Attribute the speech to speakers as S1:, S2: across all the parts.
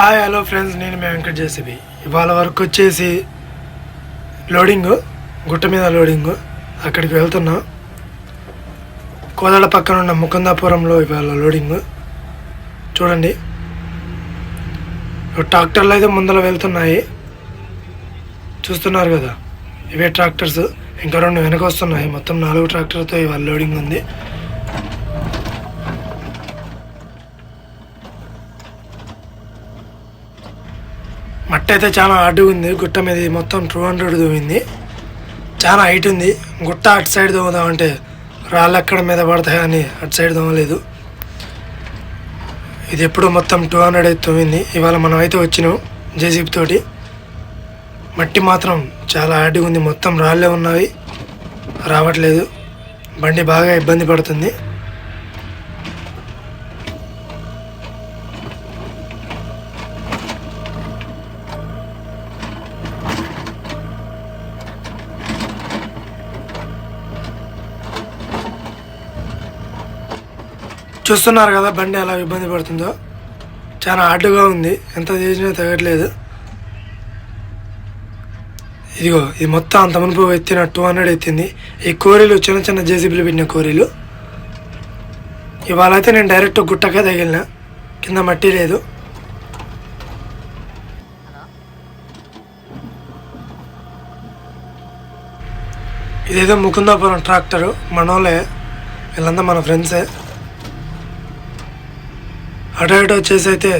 S1: Hi hello friends నేను మేము Venkata JCB. ఇవాళ వరకు వచ్చేసి లోడింగ్ గుట్ట మీద లోడింగ్ అక్కడికి వెళ్తున్నాం. కోదాడ పక్కన ఉన్న ముకుందాపురంలో ఇవాళ లోడింగ్ చూడండి. ట్రాక్టర్లు అయితే ముందర వెళ్తున్నాయి. చూస్తున్నారు కదా ఇవే ట్రాక్టర్స్ ఇంకా రెండు వెనక వస్తున్నాయి. మొత్తం నాలుగు ట్రాక్టర్తో ఇవాళ లోడింగ్ ఉంది. మట్టి అయితే చాలా అడ్డుగా ఉంది. గుట్ట మీద మొత్తం టూ హండ్రెడ్ దూవింది చాలా హైట్ ఉంది. గుట్ట అటు సైడ్ దోమదామంటే రాళ్ళు ఎక్కడ మీద పడతాయని అటు సైడ్ దోమలేదు. ఇది ఎప్పుడు మొత్తం టూ హండ్రెడ్ అయితే తోమింది. ఇవాళ మనం అయితే వచ్చినాం జేసీబీ తోటి. మట్టి మాత్రం చాలా హార్డ్గా ఉంది. మొత్తం రాళ్ళే ఉన్నాయి. రావట్లేదు. బండి బాగా ఇబ్బంది పడుతుంది. చూస్తున్నారు కదా బండి ఎలా ఇబ్బంది పడుతుందో. చాలా హార్డ్గా ఉంది. ఎంత చేసినా తగ్గట్లేదు. ఇదిగో ఇది మొత్తం అంత మునుపు ఎత్తిన టూ హండ్రెడ్ ఎత్తింది. ఈ కోరీలు చిన్న చిన్న జేసీబీలు పెట్టిన కోరీలు ఇవాళ అయితే నేను డైరెక్ట్ గుట్టకే తగిలిన. కింద మట్టి లేదు. ఇదేదో ముకుందాపురం ట్రాక్టరు. మనోలే వీళ్ళంతా మన ఫ్రెండ్సే అటు ఇటు వచ్చేసి అయితే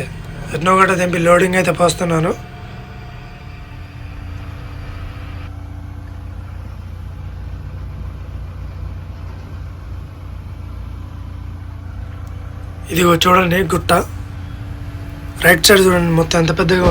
S1: ఎన్నో గట్ట తెంపి లోడింగ్ అయితే పోస్తున్నాను. ఇదిగో చూడండి గుట్ట. రైట్ సైడ్ చూడండి మొత్తం ఎంత పెద్దగా ఉంది.